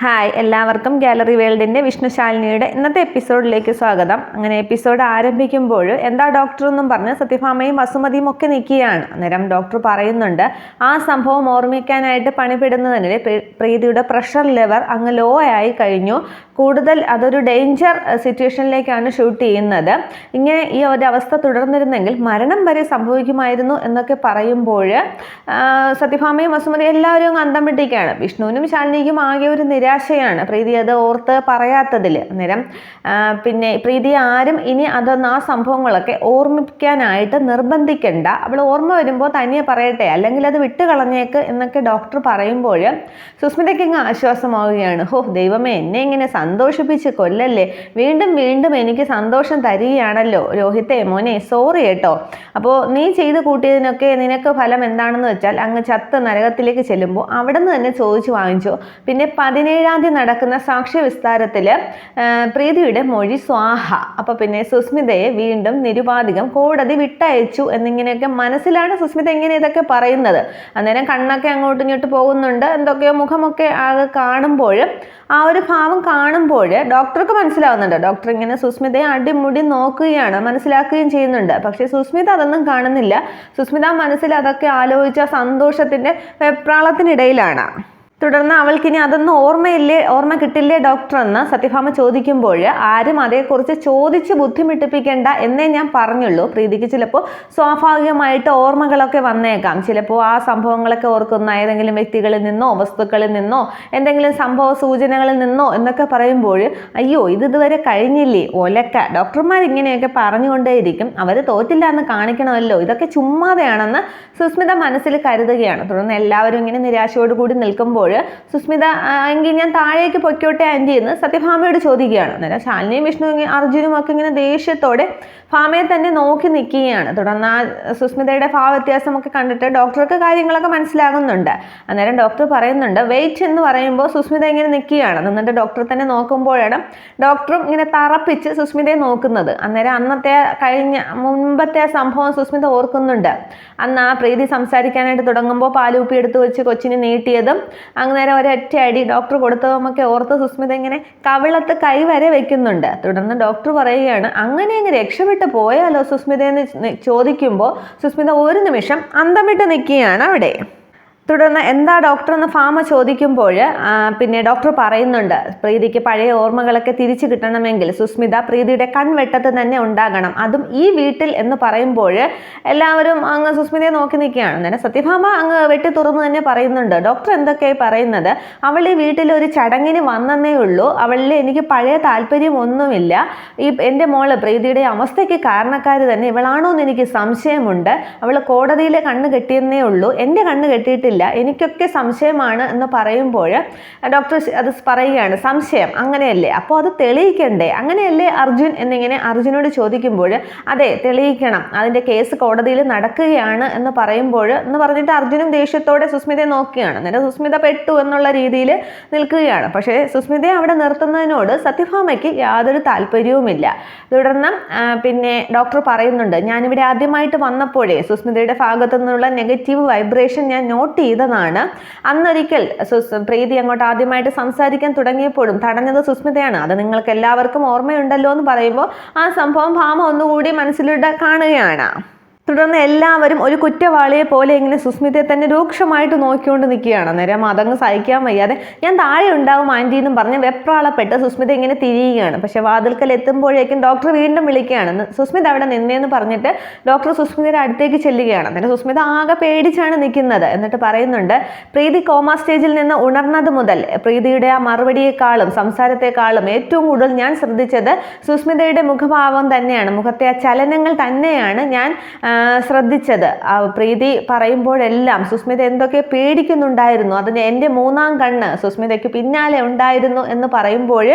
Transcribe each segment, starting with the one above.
Hi എല്ലാവർക്കും gallery വേൾഡിന്റെ വിഷ്ണുശാലിനിയുടെ ഇന്നത്തെ എപ്പിസോഡിലേക്ക് സ്വാഗതം. അങ്ങനെ എപ്പിസോഡ് ആരംഭിക്കുമ്പോൾ എന്താ ഡോക്ടർ എന്നും പറഞ്ഞ് സത്യഭാമയും വസുമതിയും ഒക്കെ നിൽക്കുകയാണ്. അന്നേരം ഡോക്ടർ പറയുന്നുണ്ട് ആ സംഭവം ഓർമ്മിക്കാനായിട്ട് പണിപ്പെടുന്നതിനിടെ പ്രീ- പ്രീതിയുടെ പ്രഷർ ലെവർ അങ്ങ് ലോ ആയി കഴിഞ്ഞു. കൂടുതൽ അതൊരു ഡേഞ്ചർ സിറ്റുവേഷനിലേക്കാണ് ഷൂട്ട് ചെയ്യുന്നത്. ഇങ്ങനെ ഈ ഒരു അവസ്ഥ തുടർന്നിരുന്നെങ്കിൽ മരണം വരെ സംഭവിക്കുമായിരുന്നു എന്നൊക്കെ പറയുമ്പോൾ സത്യഭാമയും വസുമതി എല്ലാവരും അന്തം വിട്ടിരിക്കുകയാണ് വിഷ്ണുവിനും ശാലിനിക്കും ആകെ ഒരു നിരാശയാണ്. പ്രീതി അത് ഓർത്ത് പറയാത്തതിൽ അന്നേരം പിന്നെ പ്രീതി ആരും ഇനി അതൊന്ന് ആ സംഭവങ്ങളൊക്കെ ഓർമ്മിക്കാനായിട്ട് നിർബന്ധിക്കണ്ട. അവൾ ഓർമ്മ വരുമ്പോൾ തനിയെ പറയട്ടെ അല്ലെങ്കിൽ അത് വിട്ട് കളഞ്ഞേക്ക് എന്നൊക്കെ ഡോക്ടർ പറയുമ്പോൾ സുസ്മിതയ്ക്ക് അങ്ങ് ആശ്വാസമാവുകയാണ്. ഹോ ദൈവമേ എന്നെ ഇങ്ങനെ സന്തോഷിപ്പിച്ച് കൊല്ലല്ലേ? വീണ്ടും വീണ്ടും എനിക്ക് സന്തോഷം തരികയാണല്ലോ. രോഹിത്തെ മോനെ സോറി കേട്ടോ. അപ്പോൾ നീ ചെയ്ത് കൂട്ടിയതിനൊക്കെ നിനക്ക് ഫലം എന്താണെന്ന് വെച്ചാൽ അങ്ങ് ചത്ത് നരകത്തിലേക്ക് ചെല്ലുമ്പോൾ അവിടെ നിന്ന് തന്നെ ചോദിച്ചു വാങ്ങിച്ചു. പിന്നെ പതിനേഴാം തീയതി നടക്കുന്ന സാക്ഷ്യ വിസ്താരത്തിൽ പ്രീതിയുടെ മൊഴി സ്വാഹ. അപ്പോൾ പിന്നെ സുസ്മിതയെ വീണ്ടും നിരുപാധികം കോടതി വിട്ടയച്ചു എന്നിങ്ങനെയൊക്കെ മനസ്സിലാണ് സുസ്മിത ഇങ്ങനെ ഇതൊക്കെ പറയുന്നത്. അന്നേരം കണ്ണൊക്കെ അങ്ങോട്ടും ഇങ്ങോട്ട് പോകുന്നുണ്ട്. എന്തൊക്കെയോ മുഖമൊക്കെ അത് കാണുമ്പോൾ ആ ഒരു ഭാവം കാണുമ്പോൾ ഡോക്ടർക്ക് മനസ്സിലാവുന്നുണ്ട്. ഡോക്ടർ ഇങ്ങനെ സുസ്മിതയെ അടിമുടി നോക്കുകയാണ് മനസ്സിലാക്കുകയും ചെയ്യുന്നുണ്ട്. പക്ഷേ സുസ്മിത അതൊന്നും കാണുന്നില്ല. സുസ്മിത മനസ്സിൽ അതൊക്കെ ആലോചിച്ച സന്തോഷത്തിന്റെ വെപ്രാളത്തിനിടയിലാണ്. തുടർന്ന് അവൾക്കിനി അതൊന്നും ഓർമ്മയില്ലേ ഓർമ്മ കിട്ടില്ലേ ഡോക്ടർ എന്ന് സത്യഭാമ ചോദിക്കുമ്പോൾ ആരും അതേക്കുറിച്ച് ചോദിച്ച് ബുദ്ധിമുട്ടിപ്പിക്കേണ്ട എന്നേ ഞാൻ പറഞ്ഞുള്ളൂ. പ്രീതിക്ക് ചിലപ്പോൾ സ്വാഭാവികമായിട്ട് ഓർമ്മകളൊക്കെ വന്നേക്കാം. ചിലപ്പോൾ ആ സംഭവങ്ങളൊക്കെ ഓർക്കുന്ന ഏതെങ്കിലും വ്യക്തികളിൽ നിന്നോ വസ്തുക്കളിൽ നിന്നോ എന്തെങ്കിലും സംഭവ സൂചനകളിൽ നിന്നോ എന്നൊക്കെ പറയുമ്പോൾ അയ്യോ ഇത് ഇതുവരെ കഴിഞ്ഞില്ലേ? ഒലക്ക. ഡോക്ടർമാർ ഇങ്ങനെയൊക്കെ പറഞ്ഞുകൊണ്ടേയിരിക്കും. അവർ തോറ്റില്ല എന്ന് കാണിക്കണമല്ലോ. ഇതൊക്കെ ചുമ്മാതെയാണെന്ന് സുസ്മിത മനസ്സിൽ കരുതുകയാണ്. തുടർന്ന് എല്ലാവരും ഇങ്ങനെ നിരാശയോടുകൂടി നിൽക്കുമ്പോൾ സുസ്മിത "ആ, എങ്കിൽ ഞാൻ താഴേക്ക് പൊയ്ക്കോട്ടെ ആന്റി എന്ന് സത്യഭാമയോട് ചോദിക്കുകയാണ്. അന്നേരം ശാലിനിയും വിഷ്ണു അർജുനും ഒക്കെ ഇങ്ങനെ ദേഷ്യത്തോടെ ഭാമയെ തന്നെ നോക്കി നിൽക്കുകയാണ്. തുടർന്ന് ആ സുസ്മിതയുടെ ഭാവവ്യത്യാസമൊക്കെ കണ്ടിട്ട് ഡോക്ടർക്ക് കാര്യങ്ങളൊക്കെ മനസ്സിലാകുന്നുണ്ട്. അന്നേരം ഡോക്ടർ പറയുന്നുണ്ട് വെയിറ്റ് എന്ന് പറയുമ്പോൾ സുസ്മിത ഇങ്ങനെ നിൽക്കുകയാണ്. എന്നിട്ട് ഡോക്ടർ തന്നെ നോക്കുമ്പോഴാണ് ഡോക്ടറും ഇങ്ങനെ തറപ്പിച്ച് സുസ്മിതയെ നോക്കുന്നത്. അന്നേരം അന്നത്തെ കഴിഞ്ഞ മുമ്പത്തെ ആ സംഭവം സുസ്മിത ഓർക്കുന്നുണ്ട്. അന്ന് ആ പ്രീതി സംസാരിക്കാനായിട്ട് തുടങ്ങുമ്പോൾ പാലൂപ്പി എടുത്തു വെച്ച് കൊച്ചിനെ നീട്ടിയതും അങ്ങനെ ഒരൊറ്റ അടി ഡോക്ടർ കൊടുത്തതുമൊക്കെ ഓർത്ത് സുസ്മിത ഇങ്ങനെ കവിളത്ത് കൈ വരെ വെക്കുന്നുണ്ട്. തുടർന്ന് ഡോക്ടർ പറയുകയാണ് അങ്ങനെ അങ്ങ് രക്ഷപ്പെട്ടു പോയാലോ സുസ്മിത എന്ന് ചോദിക്കുമ്പോൾ സുസ്മിത ഒരു നിമിഷം അന്തം വിട്ട് നിൽക്കുകയാണ് അവിടെ. തുടർന്ന് എന്താ ഡോക്ടർ എന്ന് ഫാമ ചോദിക്കുമ്പോൾ പിന്നെ ഡോക്ടർ പറയുന്നുണ്ട് പ്രീതിക്ക് പഴയ ഓർമ്മകളൊക്കെ തിരിച്ചു കിട്ടണമെങ്കിൽ സുസ്മിത പ്രീതിയുടെ കൺവെട്ടത്ത് തന്നെ ഉണ്ടാകണം. അതും ഈ വീട്ടിൽ എന്ന് പറയുമ്പോൾ എല്ലാവരും അങ്ങ് സുസ്മിതയെ നോക്കി നിൽക്കുകയാണ്. തന്നെ സത്യഭാമ അങ്ങ് വെട്ടി തുറന്ന് തന്നെ പറയുന്നുണ്ട് ഡോക്ടർ എന്തൊക്കെയായി പറയുന്നത്? അവൾ ഈ വീട്ടിൽ ഒരു ചടങ്ങിന് വന്നതേ ഉള്ളൂ. അവളിൽ എനിക്ക് പഴയ താല്പര്യം ഒന്നുമില്ല. ഈ എന്റെ മോൾ പ്രീതിയുടെ അവസ്ഥയ്ക്ക് കാരണക്കാർ തന്നെ. ഇവളാണോ എന്ന് എനിക്ക് സംശയമുണ്ട്. അവൾ കോടതിയിലെ കണ്ണ് കെട്ടിയെന്നേ ഉള്ളൂ. എന്റെ കണ്ണ് കെട്ടിയിട്ടില്ല. എനിക്കൊക്കെ സംശയമാണ് എന്ന് പറയുമ്പോൾ ഡോക്ടർ അത് പറയുകയാണ് സംശയം അങ്ങനെയല്ലേ? അപ്പോൾ അത് തെളിയിക്കണ്ടേ? അങ്ങനെയല്ലേ അർജുൻ എന്നിങ്ങനെ അർജുനോട് ചോദിക്കുമ്പോൾ അതെ തെളിയിക്കണം. അതിന്റെ കേസ് കോടതിയിൽ നടക്കുകയാണ് എന്ന് പറയുമ്പോൾ എന്ന് പറഞ്ഞിട്ട് അർജുനും ദേഷ്യത്തോടെ സുസ്മിതയെ നോക്കുകയാണ്. അന്നേരം സുസ്മിത പെട്ടു എന്നുള്ള രീതിയിൽ നിൽക്കുകയാണ്. പക്ഷേ സുസ്മിതയെ അവിടെ നിർത്തുന്നതിനോട് സത്യഭാമയ്ക്ക് യാതൊരു താല്പര്യവുമില്ല. തുടർന്ന് പിന്നെ ഡോക്ടർ പറയുന്നുണ്ട് ഞാനിവിടെ ആദ്യമായിട്ട് വന്നപ്പോഴേ സുസ്മിതയുടെ ഭാഗത്തു നിന്നുള്ള നെഗറ്റീവ് വൈബ്രേഷൻ ഞാൻ നോട്ട് ചെയ്തതാണ്. അന്നൊരിക്കൽ പ്രീതി അങ്ങോട്ട് ആദ്യമായിട്ട് സംസാരിക്കാൻ തുടങ്ങിയപ്പോഴും തടഞ്ഞത് സുസ്മിതയാണ്. അത് നിങ്ങൾക്ക് എല്ലാവർക്കും ഓർമ്മയുണ്ടല്ലോ എന്ന് പറയുമ്പോൾ ആ സംഭവം ഭാമ ഒന്നുകൂടി മനസ്സിലൂടെ കാണുകയാണ്. തുടർന്ന് എല്ലാവരും ഒരു കുറ്റവാളിയെ പോലെ ഇങ്ങനെ സുസ്മിതയെ തന്നെ രൂക്ഷമായിട്ട് നോക്കിക്കൊണ്ട് നിൽക്കുകയാണ്. അന്നേരം അതങ്ങ് സഹിക്കാൻ വയ്യാതെ ഞാൻ താഴെ ഉണ്ടാവും ആന്റി എന്നും പറഞ്ഞ് വെപ്രാളപ്പെട്ട് സുസ്മിത ഇങ്ങനെ തിരിയുകയാണ്. പക്ഷേ വാതിൽക്കൽ എത്തുമ്പോഴേക്കും ഡോക്ടർ വീണ്ടും വിളിക്കുകയാണ്. സുസ്മിത അവിടെ നിന്നേന്ന് പറഞ്ഞിട്ട് ഡോക്ടർ സുസ്മിതയുടെ അടുത്തേക്ക് ചെല്ലുകയാണ്. അന്നേരം സുസ്മിത ആകെ പേടിച്ചാണ് നിൽക്കുന്നത്. എന്നിട്ട് പറയുന്നുണ്ട് പ്രീതി കോമ സ്റ്റേജിൽ നിന്ന് ഉണർന്നത് മുതൽ പ്രീതിയുടെ ആ മറുപടിയേക്കാളും സംസാരത്തെക്കാളും ഏറ്റവും കൂടുതൽ ഞാൻ ശ്രദ്ധിച്ചത് സുസ്മിതയുടെ മുഖഭാവം തന്നെയാണ്. മുഖത്തെ ആ ചലനങ്ങൾ തന്നെയാണ് ഞാൻ ശ്രദ്ധിച്ചത്. പ്രീതി പറയുമ്പോഴെല്ലാം സുസ്മിത എന്തൊക്കെ പേടിക്കുന്നുണ്ടായിരുന്നു. അതിന് എന്റെ മൂന്നാം കണ്ണ് സുസ്മിതയ്ക്ക് പിന്നാലെ ഉണ്ടായിരുന്നു എന്ന് പറയുമ്പോൾ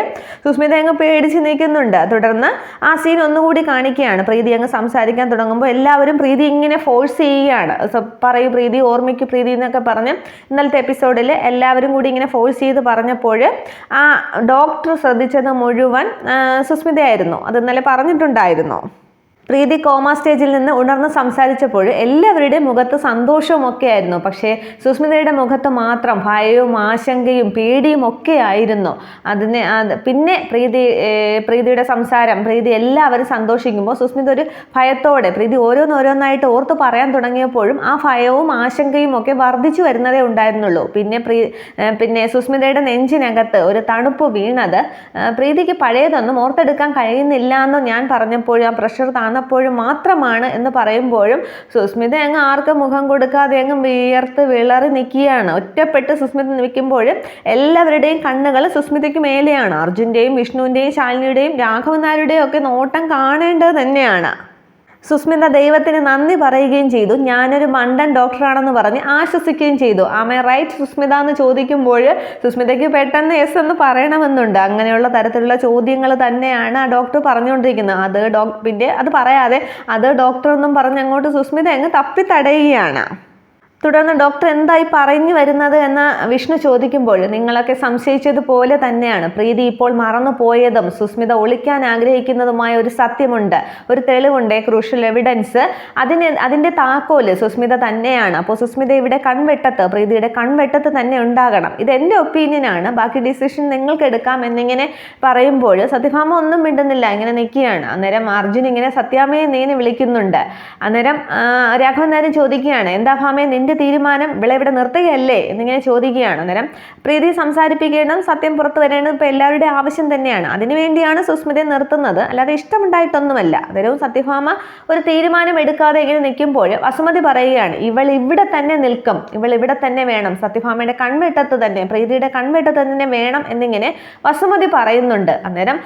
സുസ്മിത അങ്ങ് പേടിച്ച് നിൽക്കുന്നുണ്ട്. തുടർന്ന് ആ സീൻ ഒന്നുകൂടി കാണിക്കുകയാണ്. പ്രീതി അങ്ങ് സംസാരിക്കാൻ തുടങ്ങുമ്പോൾ എല്ലാവരും പ്രീതി ഇങ്ങനെ ഫോഴ്സ് ചെയ്യുകയാണ്. പറയൂ പ്രീതി ഓർമ്മിക്കൂ പ്രീതി എന്നൊക്കെ പറഞ്ഞ് ഇന്നലത്തെ എപ്പിസോഡിൽ എല്ലാവരും കൂടി ഇങ്ങനെ ഫോഴ്സ് ചെയ്ത് പറഞ്ഞപ്പോൾ ആ ഡോക്ടർ ശ്രദ്ധിച്ചത് മുഴുവൻ സുസ്മിതയായിരുന്നു. അത് ഇന്നലെ പറഞ്ഞിട്ടുണ്ടായിരുന്നു. പ്രീതി കോമ സ്റ്റേജിൽ നിന്ന് ഉണർന്ന് സംസാരിച്ചപ്പോൾ എല്ലാവരുടെയും മുഖത്ത് സന്തോഷവും ആയിരുന്നു പക്ഷേ സുസ്മിതയുടെ മുഖത്ത് മാത്രം ഭയവും ആശങ്കയും പേടിയും ഒക്കെ ആയിരുന്നു. അതിന് പിന്നെ പ്രീതി പ്രീതിയുടെ സംസാരം പ്രീതി എല്ലാവരും സന്തോഷിക്കുമ്പോൾ സുസ്മിത ഒരു ഭയത്തോടെ പ്രീതി ഓരോന്നോരോന്നായിട്ട് ഓർത്ത് പറയാൻ തുടങ്ങിയപ്പോഴും ആ ഭയവും ആശങ്കയും ഒക്കെ വർദ്ധിച്ചു വരുന്നതേ ഉണ്ടായിരുന്നുള്ളൂ. പിന്നെ പ്രീ പിന്നെ സുസ്മിതയുടെ നെഞ്ചിനകത്ത് ഒരു തണുപ്പ് വീണത് പ്രീതിക്ക് പഴയതൊന്നും ഓർത്തെടുക്കാൻ കഴിയുന്നില്ല എന്ന് ഞാൻ പറഞ്ഞപ്പോഴും ആ പ്രഷർ താന്നപ്പോഴും മാത്രമാണ് എന്ന് പറയുമ്പോഴും സുസ്മിത അങ്ങ് ആർക്കും മുഖം കൊടുക്കാതെ അങ്ങ് വിയർത്ത് വിളറി നിൽക്കുകയാണ്. ഒറ്റപ്പെട്ട് സുസ്മിത നിൽക്കുമ്പോൾ എല്ലാവരുടെയും കണ്ണുകൾ സുസ്മിതയ്ക്ക് മേലെയാണ്. അർജുന്റെയും വിഷ്ണുവിന്റെയും ശാലിനിയുടെയും രാഘവൻ നായരുടെയും ഒക്കെ നോട്ടം കാണേണ്ടത് തന്നെയാണ്. സുസ്മിത ദൈവത്തിന് നന്ദി പറയുകയും ചെയ്തു. ഞാനൊരു മണ്ടൻ ഡോക്ടറാണെന്ന് പറഞ്ഞ് ആശ്വസിക്കുകയും ചെയ്തു. ആമേ റൈറ്റ് സുസ്മിത എന്ന് ചോദിക്കുമ്പോൾ സുസ്മിതയ്ക്ക് പെട്ടെന്ന് എസ് എന്ന് പറയണമെന്നുണ്ട്. അങ്ങനെയുള്ള തരത്തിലുള്ള ചോദ്യങ്ങൾ തന്നെയാണ് ആ ഡോക്ടർ പറഞ്ഞുകൊണ്ടിരിക്കുന്നത്. അത് ഡോക് പിന്നെ അത് പറയാതെ അത് ഡോക്ടർ എന്നും പറഞ്ഞ് അങ്ങോട്ട് സുസ്മിത അങ്ങ് തപ്പി തടയുകയാണ് തുടർന്ന് ഡോക്ടർ എന്തായി പറഞ്ഞു വരുന്നത് എന്ന് വിഷ്ണു ചോദിക്കുമ്പോൾ നിങ്ങളൊക്കെ സംശയിച്ചതുപോലെ തന്നെയാണ്. പ്രീതി ഇപ്പോൾ മറന്നു പോയതും സുസ്മിത ഒളിക്കാൻ ആഗ്രഹിക്കുന്നതുമായ ഒരു സത്യമുണ്ട് ഒരു തെളിവുണ്ട് ക്രൂഷ്യൽ എവിഡൻസ് അതിന് അതിന്റെ താക്കോൽ സുസ്മിത തന്നെയാണ്. അപ്പോൾ സുസ്മിത ഇവിടെ കൺവെട്ടത്ത് പ്രീതിയുടെ കൺവെട്ടത്ത് തന്നെ ഉണ്ടാകണം. ഇത് എന്റെ ഒപ്പീനിയനാണ് ബാക്കി ഡിസിഷൻ നിങ്ങൾക്ക് എടുക്കാം എന്നിങ്ങനെ പറയുമ്പോൾ സത്യഭാമ ഒന്നും മിണ്ടുന്നില്ല ഇങ്ങനെ നിൽക്കുകയാണ്. അന്നേരം അർജുൻ ഇങ്ങനെ സത്യാമയെ നീനെ വിളിക്കുന്നുണ്ട്. അന്നേരം രാഘവൻ നേരം ചോദിക്കുകയാണ് എന്താ ഭാമയെ നിന്റെ തീരുമാനം വിളവിടെ നിർത്തുകയല്ലേ എന്നിങ്ങനെ ചോദിക്കുകയാണ് അന്നേരം പ്രീതി സംസാരിപ്പിക്കണം സത്യം പുറത്തു വരേണ്ടത് ഇപ്പോൾ എല്ലാവരുടെ ആവശ്യം തന്നെയാണ്. അതിനുവേണ്ടിയാണ് സുസ്മിതയെ നിർത്തുന്നത്. അല്ലാതെ ഇഷ്ടമുണ്ടായിട്ടൊന്നുമല്ല. അന്നേരവും സത്യഭാമ ഒരു തീരുമാനം എടുക്കാതെ ഇങ്ങനെ നിൽക്കുമ്പോൾ വസുമതി പറയുകയാണ് ഇവൾ ഇവിടെ തന്നെ നിൽക്കും. ഇവൾ ഇവിടെ തന്നെ വേണം. സത്യഭാമയുടെ കൺവെട്ടത്ത് തന്നെ പ്രീതിയുടെ കൺവെട്ടത്ത് തന്നെ വേണം എന്നിങ്ങനെ വസുമതി പറയുന്നുണ്ട്. അന്നേരം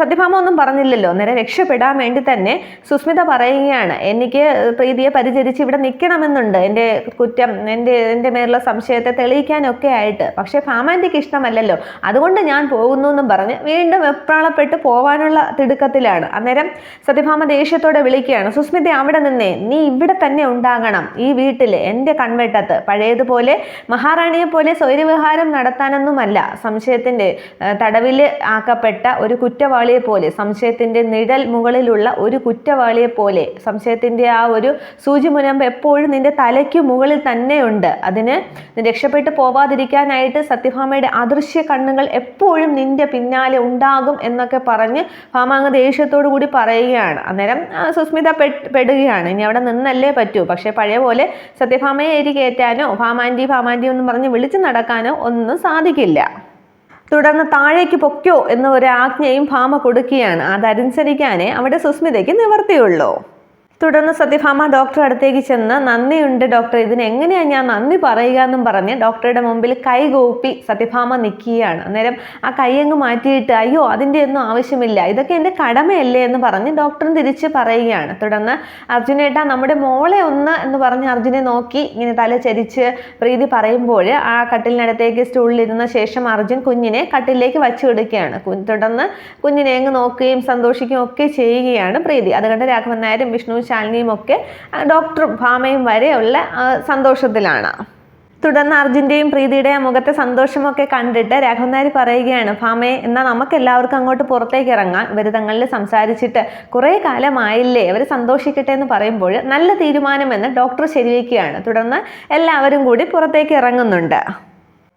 സത്യഭാമ ഒന്നും പറഞ്ഞില്ലല്ലോ. അന്നേരം രക്ഷപ്പെടാൻ വേണ്ടി തന്നെ സുസ്മിത പറയുകയാണ് എനിക്ക് പ്രീതിയെ പരിചരിച്ച് ഇവിടെ നിൽക്കണമെന്നുണ്ട്. എന്റെ കുറ്റം എന്റെ എന്റെ മേലുള്ള സംശയത്തെ തെളിയിക്കാനൊക്കെ ആയിട്ട്. പക്ഷേ ഫാമാന്റിക്ക് ഇഷ്ടമല്ലല്ലോ. അതുകൊണ്ട് ഞാൻ പോകുന്നു എന്നും പറഞ്ഞ് വീണ്ടും വെപ്രാളപ്പെട്ട് പോവാനുള്ള തിടുക്കത്തിലാണ്. അന്നേരം സത്യഭാമ ദേഷ്യത്തോടെ വിളിക്കുകയാണ്. സുസ്മിത അവിടെ നിന്നേ. നീ ഇവിടെ തന്നെ ഉണ്ടാകണം. ഈ വീട്ടിൽ എന്റെ കൺവെട്ടത്ത്. പഴയതുപോലെ മഹാറാണിയെ പോലെ സ്വൈര്യവിഹാരം നടത്താനൊന്നുമല്ല. സംശയത്തിന്റെ തടവിൽ ആക്കപ്പെട്ട ഒരു കുറ്റവാളിയെ പോലെ സംശയത്തിന്റെ നിഴൽ മുകളിലുള്ള ഒരു കുറ്റവാളിയെ പോലെ സംശയത്തിന്റെ ആ ഒരു സൂചിമുനമ്പ് എപ്പോഴും നിന്റെ തലയ്ക്ക് മുകളിൽ തന്നെയുണ്ട്. അതിന് രക്ഷപ്പെട്ടു പോവാതിരിക്കാനായിട്ട് സത്യഭാമയുടെ അദൃശ്യ കണ്ണുകൾ എപ്പോഴും നിന്റെ പിന്നാലെ ഉണ്ടാകും എന്നൊക്കെ പറഞ്ഞ് ഭാമ അങ്ങ് ദേഷ്യത്തോടു കൂടി പറയുകയാണ്. അന്നേരം സുസ്മിത പെടുകയാണ്. ഇനി അവിടെ നിന്നല്ലേ പറ്റൂ. പക്ഷേ പഴയ പോലെ സത്യഭാമയെ എരി കയറ്റാനോ ഭാമാന്റി ഭാമാന്റി ഒന്നും പറഞ്ഞ് വിളിച്ചു നടക്കാനോ ഒന്നും സാധിക്കില്ല. തുടർന്ന് താഴേക്ക് പൊക്കോ എന്ന ഒരു ആജ്ഞയും ഭാമ കൊടുക്കുകയാണ്. അതനുസരിക്കാനേ അവിടെ സുസ്മിതയ്ക്ക് നിവർത്തിയുള്ളൂ തുടർന്ന് സത്യഭാമ ഡോക്ടർ അടുത്തേക്ക് ചെന്ന് നന്ദിയുണ്ട് ഡോക്ടർ ഇതിന് എങ്ങനെയാണ് ഞാൻ നന്ദി പറയുക എന്നും പറഞ്ഞ് ഡോക്ടറുടെ മുമ്പിൽ കൈ കൂപ്പി സത്യഭാമ നിൽക്കുകയാണ്. അന്നേരം ആ കൈ അങ്ങ് മാറ്റിയിട്ട് അയ്യോ അതിന്റെ ഒന്നും ആവശ്യമില്ല ഇതൊക്കെ എന്റെ കടമയല്ലേ എന്ന് പറഞ്ഞ് ഡോക്ടറും തിരിച്ച് പറയുകയാണ്. തുടർന്ന് അർജുനേട്ട നമ്മുടെ മോളെ ഒന്ന് എന്ന് പറഞ്ഞ് അർജുനെ നോക്കി ഇങ്ങനെ തല ചരിച്ച് പ്രീതി പറയുമ്പോൾ ആ കട്ടിലിനടുത്തേക്ക് സ്റ്റൂളിലിരുന്ന ശേഷം അർജുൻ കുഞ്ഞിനെ കട്ടിലേക്ക് വച്ചു കൊടുക്കുകയാണ് തുടർന്ന് കുഞ്ഞിനെ അങ്ങ് നോക്കുകയും സന്തോഷിക്കുകയും ഒക്കെ ചെയ്യുകയാണ് പ്രീതി. അതുകൊണ്ട് കണ്ട് രാഘവൻ നായരും വിഷ്ണുവും ശാലിനിയും ഒക്കെ ഡോക്ടർ ഭാമയും വരെയുള്ള സന്തോഷത്തിലാണ്. തുടർന്ന് അർജുന്റെയും പ്രീതിയുടെ മുഖത്തെ സന്തോഷമൊക്കെ കണ്ടിട്ട് രാഘവൻ നായർ പറയുകയാണ് ഭാമയെ എന്നാൽ നമുക്ക് എല്ലാവർക്കും അങ്ങോട്ട് പുറത്തേക്ക് ഇറങ്ങാം. ഇവർ തങ്ങളിൽ സംസാരിച്ചിട്ട് കുറേ കാലമായില്ലേ അവർ സന്തോഷിക്കട്ടെ എന്ന് പറയുമ്പോൾ നല്ല തീരുമാനമെന്ന് ഡോക്ടർ ശരിവയ്ക്കുകയാണ് തുടർന്ന് എല്ലാവരും കൂടി പുറത്തേക്ക് ഇറങ്ങുന്നുണ്ട്.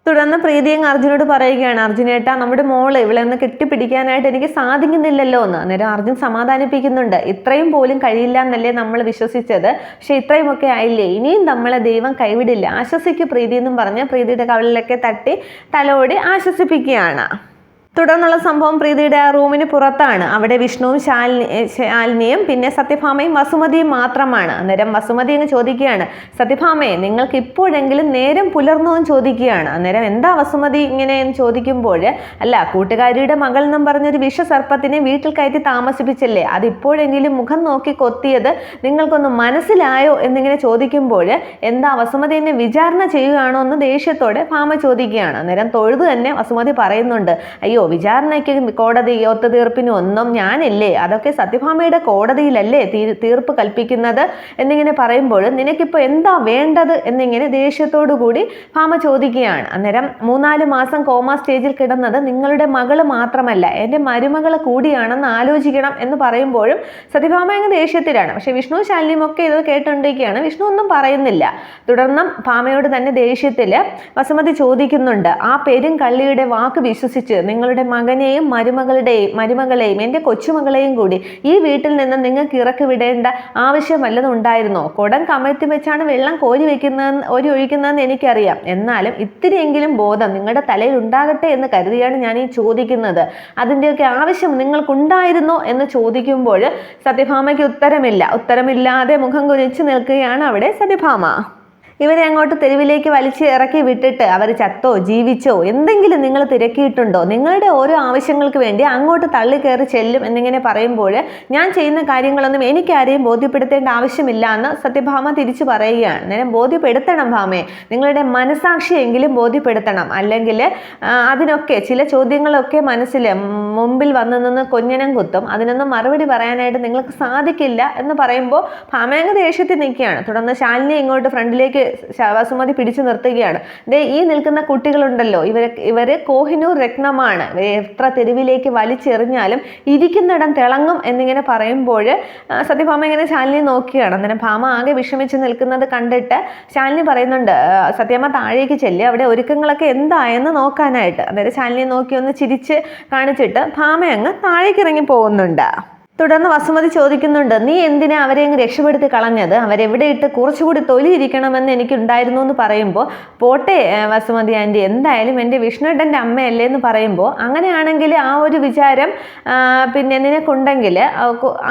തുടർന്ന് പ്രീതി അങ്ങ് അർജുനോട് പറയുകയാണ് അർജുനേട്ടാ നമ്മുടെ മോൾ ഇവളെ ഒന്ന് കെട്ടിപ്പിടിക്കാനായിട്ട് എനിക്ക് സാധിക്കുന്നില്ലല്ലോ എന്ന്. അന്നേരം അർജുൻ സമാധാനിപ്പിക്കുന്നുണ്ട്. ഇത്രയും പോലും കഴിയില്ല എന്നല്ലേ നമ്മൾ വിശ്വസിച്ചത്. പക്ഷെ ഇത്രയും ഒക്കെ ആയില്ലേ? ഇനിയും നമ്മളെ ദൈവം കൈവിടില്ല. ആശ്വസിക്ക് പ്രീതി എന്നും പറഞ്ഞ് പ്രീതിയുടെ കവളിലൊക്കെ തട്ടി തലോടി ആശ്വസിപ്പിക്കുകയാണ്. തുടർന്നുള്ള സംഭവം പ്രീതിയുടെ ആ റൂമിന് പുറത്താണ്. അവിടെ വിഷ്ണുവും ശാലിനി ശാലിനിയും പിന്നെ സത്യഭാമയും വസുമതിയും മാത്രമാണ്. അന്നേരം വസുമതി അങ്ങ് ചോദിക്കുകയാണ് സത്യഭാമയെ നിങ്ങൾക്ക് ഇപ്പോഴെങ്കിലും നേരം പുലർന്നോ എന്ന് ചോദിക്കുകയാണ്. അന്നേരം എന്താ വസുമതി ഇങ്ങനെ എന്ന് ചോദിക്കുമ്പോൾ അല്ല കൂട്ടുകാരിയുടെ മകൾ എന്നും പറഞ്ഞൊരു വിഷസർപ്പത്തിനെ വീട്ടിൽ കയറ്റി താമസിപ്പിച്ചല്ലേ? അതിപ്പോഴെങ്കിലും മുഖം നോക്കി കൊത്തിയത് നിങ്ങൾക്കൊന്ന് മനസ്സിലായോ? എന്നിങ്ങനെ ചോദിക്കുമ്പോൾ എന്താ വസുമതി എന്നെ വിചാരണ ചെയ്യുകയാണോ? എന്ന് ദേഷ്യത്തോടെ ഭാമ ചോദിക്കുകയാണ്. അന്നേരം തൊഴുതു തന്നെ വസുമതി പറയുന്നുണ്ട് അയ്യോ വിചാരണയ്ക്ക് കോടതി ഒത്തുതീർപ്പിനോ ഒന്നും ഞാനില്ലേ? അതൊക്കെ സത്യഭാമയുടെ കോടതിയിലല്ലേ തീർപ്പ് കൽപ്പിക്കുന്നത് എന്നിങ്ങനെ പറയുമ്പോൾ നിനക്കിപ്പോൾ എന്താ വേണ്ടത് എന്നിങ്ങനെ ദേഷ്യത്തോടു കൂടി ഭാമ ചോദിക്കുകയാണ്. അന്നേരം മൂന്നാൽ മാസം കോമ സ്റ്റേജിൽ കിടന്നത് നിങ്ങളുടെ മകൾ മാത്രമല്ല എന്റെ മരുമകൾ കൂടിയാണെന്ന് ആലോചിക്കണം എന്ന് പറയുമ്പോഴും സത്യഭാമ അങ്ങ് ദേഷ്യത്തിലാണ്. പക്ഷെ വിഷ്ണു ശാലിനിയും ഒക്കെ ഇത് കേട്ടുകൊണ്ടിരിക്കുകയാണ്. വിഷ്ണു ഒന്നും പറയുന്നില്ല. തുടർന്നും ഭാമയോട് തന്നെ ദേഷ്യത്തിൽ വസുമതി ചോദിക്കുന്നുണ്ട്. ആ പെരും കള്ളിയുടെ വാക്ക് വിശ്വസിച്ച് നിങ്ങളുടെ മകനെയും മരുമകളുടെയും മരുമകളെയും എന്റെ കൊച്ചുമകളെയും കൂടി ഈ വീട്ടിൽ നിന്ന് നിങ്ങൾക്ക് ഇറക്കി വിടേണ്ട ആവശ്യം വല്ലതും ഉണ്ടായിരുന്നോ? കുടം കമഴ്ത്തി വെച്ചാണ് വെള്ളം കോരി വയ്ക്കുന്നതെന്ന് ഒരു ഒഴിക്കുന്നതെന്ന് എനിക്കറിയാം. എന്നാലും ഇത്തിരിയെങ്കിലും ബോധം നിങ്ങളുടെ തലയിൽ ഉണ്ടാകട്ടെ എന്ന് കരുതിയാണ് ഞാൻ ഈ ചോദിക്കുന്നത്. അതിന്റെയൊക്കെ ആവശ്യം നിങ്ങൾക്കുണ്ടായിരുന്നോ എന്ന് ചോദിക്കുമ്പോൾ സത്യഭാമയ്ക്ക് ഉത്തരമില്ല. ഉത്തരമില്ലാതെ മുഖം കുനിച്ച് നിൽക്കുകയാണ് അവിടെ സത്യഭാമ. ഇവരെ അങ്ങോട്ട് തെരുവിലേക്ക് വലിച്ച് ഇറക്കി വിട്ടിട്ട് അവർ ചത്തോ ജീവിച്ചോ എന്തെങ്കിലും നിങ്ങൾ തിരക്കിയിട്ടുണ്ടോ? നിങ്ങളുടെ ഓരോ ആവശ്യങ്ങൾക്ക് വേണ്ടി അങ്ങോട്ട് തള്ളി കയറി ചെല്ലും എന്നിങ്ങനെ പറയുമ്പോൾ ഞാൻ ചെയ്യുന്ന കാര്യങ്ങളൊന്നും എനിക്കാരെയും ബോധ്യപ്പെടുത്തേണ്ട ആവശ്യമില്ല എന്ന് സത്യഭാമ തിരിച്ചു പറയുകയാണ്. നേരം ബോധ്യപ്പെടുത്തണം ഭാമയെ നിങ്ങളുടെ മനസാക്ഷിയെങ്കിലും ബോധ്യപ്പെടുത്തണം. അല്ലെങ്കിൽ അതിനൊക്കെ ചില ചോദ്യങ്ങളൊക്കെ മനസ്സിൽ മുമ്പിൽ വന്നു നിന്ന് കൊഞ്ഞനം കുത്തും. അതിനൊന്നും മറുപടി പറയാനായിട്ട് നിങ്ങൾക്ക് സാധിക്കില്ല എന്ന് പറയുമ്പോൾ ഭാമയങ്ങ് ദേഷ്യത്തിൽ നിൽക്കുകയാണ്. തുടർന്ന് ശാലിനി ഇങ്ങോട്ട് ഫ്രണ്ടിലേക്ക് വസുമതി പിടിച്ചു നിർത്തുകയാണ്. ദേ ഈ നിൽക്കുന്ന കുട്ടികളുണ്ടല്ലോ ഇവരെ ഇവർ കോഹിനൂർ രത്നമാണ്. എത്ര തെരുവിലേക്ക് വലിച്ചെറിഞ്ഞാലും ഇരിക്കുന്നിടം തിളങ്ങും എന്നിങ്ങനെ പറയുമ്പോൾ സത്യഭാമ ഇങ്ങനെ ശാലിനി നോക്കുകയാണ് അന്നേരം ഭാമ ആകെ വിഷമിച്ച് നിൽക്കുന്നത് കണ്ടിട്ട് ശാലിനി പറയുന്നുണ്ട് സത്യമ്മ താഴേക്ക് ചെല്ലുക അവിടെ ഒരുക്കങ്ങളൊക്കെ എന്തായെന്ന് നോക്കാനായിട്ട്. അന്നേരം ശാലിനി നോക്കി ഒന്ന് ചിരിച്ച് കാണിച്ചിട്ട് ഭാമ അങ്ങ് താഴേക്ക് ഇറങ്ങി പോകുന്നുണ്ട്. തുടർന്ന് വസുമതി ചോദിക്കുന്നുണ്ട് നീ എന്തിനാ അവരെ അങ്ങ് രക്ഷപ്പെടുത്തി കളഞ്ഞത്? അവരെവിടെ ഇട്ട് കുറച്ചുകൂടി തൊലി ഇരിക്കണമെന്ന് എനിക്കുണ്ടായിരുന്നു എന്ന് പറയുമ്പോൾ പോട്ടെ വസുമതി ആന്റി എന്തായാലും എന്റെ വിഷ്ണുട്ടന്റെ അമ്മയല്ലേ എന്ന് പറയുമ്പോൾ അങ്ങനെയാണെങ്കിൽ ആ ഒരു വിചാരം പിന്നെ നിനക്കുണ്ടെങ്കിൽ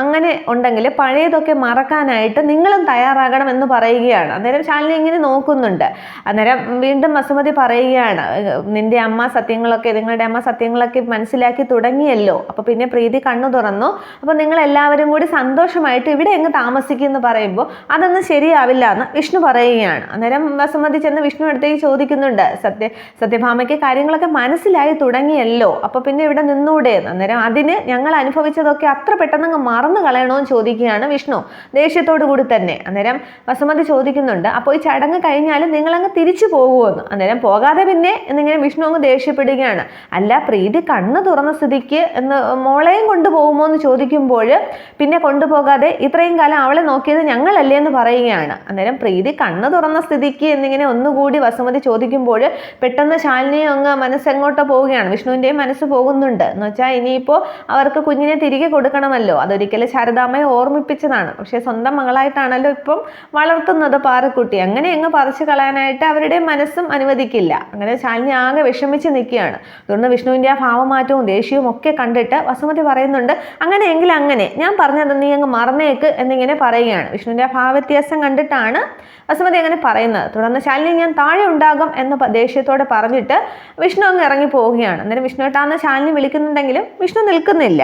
അങ്ങനെ ഉണ്ടെങ്കിൽ പഴയതൊക്കെ മറക്കാനായിട്ട് നിങ്ങളും തയ്യാറാകണം എന്ന് പറയുകയാണ്. അന്നേരം ശാലിനി ഇങ്ങനെ നോക്കുന്നുണ്ട്. അന്നേരം വീണ്ടും വസുമതി പറയുകയാണ് നിന്റെ അമ്മ സത്യങ്ങളൊക്കെ നിങ്ങളുടെ അമ്മ സത്യങ്ങളൊക്കെ മനസ്സിലാക്കി തുടങ്ങിയല്ലോ. അപ്പോൾ പിന്നെ പ്രീതി കണ്ണു തുറന്നു. അപ്പോൾ നിങ്ങൾ എല്ലാവരും കൂടി സന്തോഷമായിട്ട് ഇവിടെ എങ്ങ് താമസിക്കും എന്ന് പറയുമ്പോൾ അതൊന്നും ശരിയാവില്ല എന്ന് വിഷ്ണു പറയുകയാണ്. അന്നേരം വസുമതി ചെന്ന് വിഷ്ണു അടുത്തേക്ക് ചോദിക്കുന്നുണ്ട് സത്യ സത്യഭാമയ്ക്ക് കാര്യങ്ങളൊക്കെ മനസ്സിലായി തുടങ്ങിയല്ലോ അപ്പോൾ പിന്നെ ഇവിടെ നിന്നൂടെ? അന്നേരം അതിന് ഞങ്ങൾ അനുഭവിച്ചതൊക്കെ അത്ര പെട്ടെന്ന് മറന്നു കളയണമെന്ന് ചോദിക്കുകയാണ് വിഷ്ണു ദേഷ്യത്തോടു കൂടി തന്നെ. അന്നേരം വസുമതി ചോദിക്കുന്നുണ്ട് അപ്പോൾ ഈ ചടങ്ങ് കഴിഞ്ഞാലും നിങ്ങളങ്ങ് തിരിച്ചു പോകുമെന്ന് അന്നേരം പോകാതെ പിന്നെ? എന്നിങ്ങനെ വിഷ്ണു അങ്ങ് ദേഷ്യപ്പെടുകയാണ്. അല്ല പ്രീതി കണ്ണ് തുറന്ന സ്ഥിതിക്ക് എന്ന് മോളെയും കൊണ്ടുപോകുമോ? എന്ന് ചോദിക്കും ചോദിക്കുമ്പോൾ പിന്നെ കൊണ്ടുപോകാതെ ഇത്രയും കാലം അവളെ നോക്കിയത് ഞങ്ങളല്ലേ എന്ന് പറയുകയാണ്. അന്നേരം പ്രീതി കണ്ണു തുറന്ന സ്ഥിതിക്ക് എന്നിങ്ങനെ ഒന്നുകൂടി വസുമതി ചോദിക്കുമ്പോൾ പെട്ടെന്ന് ശാലിനിയും അങ്ങ് മനസ്സെങ്ങോട്ടോ പോവുകയാണ്. വിഷ്ണുവിന്റെയും മനസ്സ് പോകുന്നുണ്ട്. എന്ന് വെച്ചാൽ ഇനിയിപ്പോൾ അവർക്ക് കുഞ്ഞിനെ തിരികെ കൊടുക്കണമല്ലോ. അതൊരിക്കലും ശാരദാമ്മയെ ഓർമ്മിപ്പിച്ചതാണ്. പക്ഷേ സ്വന്തം മകളായിട്ടാണല്ലോ ഇപ്പം വളർത്തുന്നത് പാറക്കുട്ടി. അങ്ങനെ അങ്ങ് പറിച്ചു കളയാനായിട്ട് അവരുടെ മനസ്സും അനുവദിക്കില്ല. അങ്ങനെ ശാലിനി ആകെ വിഷമിച്ച് നിൽക്കുകയാണ്. അതുകൊണ്ട് വിഷ്ണുവിന്റെ ആ ഭാവമാറ്റവും ദേഷ്യവും ഒക്കെ കണ്ടിട്ട് വസുമതി പറയുന്നുണ്ട് അങ്ങനെയെങ്കിൽ അങ്ങനെ. ഞാൻ പറഞ്ഞത് നീ അങ്ങ് മറന്നേക്ക് എന്നിങ്ങനെ പറയുകയാണ്. വിഷ്ണുവിന്റെ ഭാവവ്യത്യാസം കണ്ടിട്ടാണ് വസുമതി അങ്ങനെ പറയുന്നത്. തുടർന്ന് ശാലിനി ഞാൻ താഴെ ഉണ്ടാകും എന്ന് ദേഷ്യത്തോടെ പറഞ്ഞിട്ട് വിഷ്ണു അങ്ങ് ഇറങ്ങി പോവുകയാണ് അന്നേരം വിഷ്ണു ഏട്ടാന്ന് ശാലിനി വിളിക്കുന്നുണ്ടെങ്കിലും വിഷ്ണു നിൽക്കുന്നില്ല.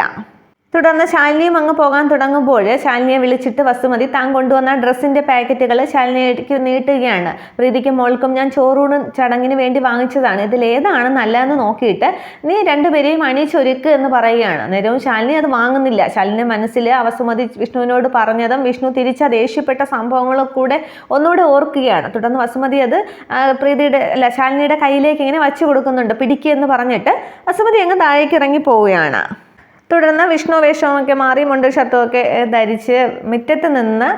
തുടർന്ന് ശാലിനിയും അങ്ങ് പോകാൻ തുടങ്ങുമ്പോൾ ശാലിനിയെ വിളിച്ചിട്ട് വസുമതി താൻ കൊണ്ടുവന്ന ഡ്രസ്സിന്റെ പാക്കറ്റുകൾ ശാലിനിക്ക് നീട്ടുകയാണ്. പ്രീതിക്കും മോൾക്കും ഞാൻ ചോറൂണ് ചടങ്ങിന് വേണ്ടി വാങ്ങിച്ചതാണ്. ഇതിൽ ഏതാണ് നല്ലതെന്ന് നോക്കിയിട്ട് നീ രണ്ടുപേരെയും അണിയിച്ചൊരുക്ക് എന്ന് പറയുകയാണ്. നേരവും ശാലിനി അത് വാങ്ങുന്നില്ല. ശാലിനി മനസ്സിൽ ആ വസുമതി വിഷ്ണുവിനോട് പറഞ്ഞതും വിഷ്ണു തിരിച്ച ദേഷ്യപ്പെട്ട സംഭവങ്ങളും കൂടെ ഒന്നുകൂടെ ഓർക്കുകയാണ്. തുടർന്ന് വസുമതി അത് പ്രീതിയുടെ അല്ല ശാലിനിയുടെ കയ്യിലേക്ക് ഇങ്ങനെ വച്ചു കൊടുക്കുന്നുണ്ട്. പിടിക്കുക എന്ന് പറഞ്ഞിട്ട് വസുമതി അങ്ങ് താഴേക്ക് ഇറങ്ങി പോവുകയാണ്. തുടർന്ന് വിഷ്ണു വേഷമൊക്കെ മാറി മുണ്ട് ഷർട്ടുമൊക്കെ ധരിച്ച് മുറ്റത്ത് നിന്ന്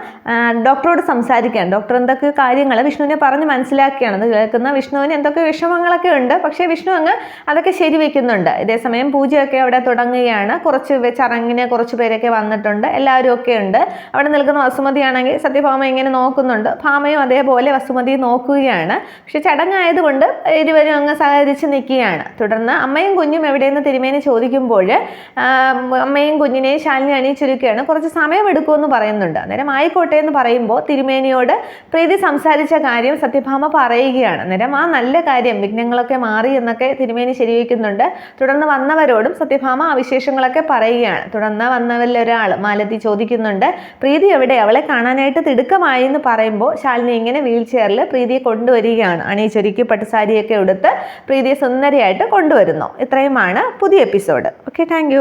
ഡോക്ടറോട് സംസാരിക്കുകയാണ്. ഡോക്ടർ എന്തൊക്കെ കാര്യങ്ങൾ വിഷ്ണുവിനെ പറഞ്ഞ് മനസ്സിലാക്കിയാണ് അത് കേൾക്കുന്ന വിഷ്ണുവിന് എന്തൊക്കെ വിഷമങ്ങളൊക്കെ ഉണ്ട്. പക്ഷേ വിഷ്ണു അങ്ങ് അതൊക്കെ ശരിവെക്കുന്നുണ്ട്. ഇതേസമയം പൂജയൊക്കെ അവിടെ തുടങ്ങുകയാണ്. കുറച്ച് ചടങ്ങിന് കുറച്ച് പേരൊക്കെ വന്നിട്ടുണ്ട്. എല്ലാവരും ഒക്കെ ഉണ്ട്. അവിടെ നിൽക്കുന്ന വസുമതിയാണെങ്കിൽ സത്യഭാമ ഇങ്ങനെ നോക്കുന്നുണ്ട്. ഭാമയും അതേപോലെ വസുമതി നോക്കുകയാണ്. പക്ഷെ ചടങ്ങായതുകൊണ്ട് ഇരുവരും അങ്ങ് സഹകരിച്ച് നിൽക്കുകയാണ്. തുടർന്ന് അമ്മയും കുഞ്ഞും എവിടെയെന്ന് തിരുമേനി ചോദിക്കുമ്പോൾ അമ്മയും കുഞ്ഞിനെയും ശാലിനി അണിയിച്ചൊരുക്കുകയാണ്. കുറച്ച് സമയമെടുക്കുമെന്ന് പറയുന്നുണ്ട്. അന്നേരം ആയിക്കോട്ടെ എന്ന് പറയുമ്പോൾ തിരുമേനിയോട് പ്രീതി സംസാരിച്ച കാര്യം സത്യഭാമ പറയുകയാണ്. അന്നേരം ആ നല്ല കാര്യം വിഘ്നങ്ങളൊക്കെ മാറി എന്നൊക്കെ തിരുമേനി ശരിവയ്ക്കുന്നുണ്ട് തുടർന്ന് വന്നവരോടും സത്യഭാമ ആ വിശേഷങ്ങളൊക്കെ പറയുകയാണ്. തുടർന്ന് വന്നവരിൽ ഒരാൾ മാലതി ചോദിക്കുന്നുണ്ട് പ്രീതി എവിടെ? അവളെ കാണാനായിട്ട് തിടുക്കമായി എന്ന് പറയുമ്പോൾ ശാലിനി ഇങ്ങനെ വീൽ ചെയറിൽ പ്രീതിയെ കൊണ്ടുവരികയാണ്. അണിയിച്ചൊരുക്കി പട്ടുസാരിയൊക്കെ എടുത്ത് പ്രീതിയെ സുന്ദരിയായിട്ട് കൊണ്ടുവരുന്നു. ഇത്രയുമാണ് പുതിയ എപ്പിസോഡ്. Okay thank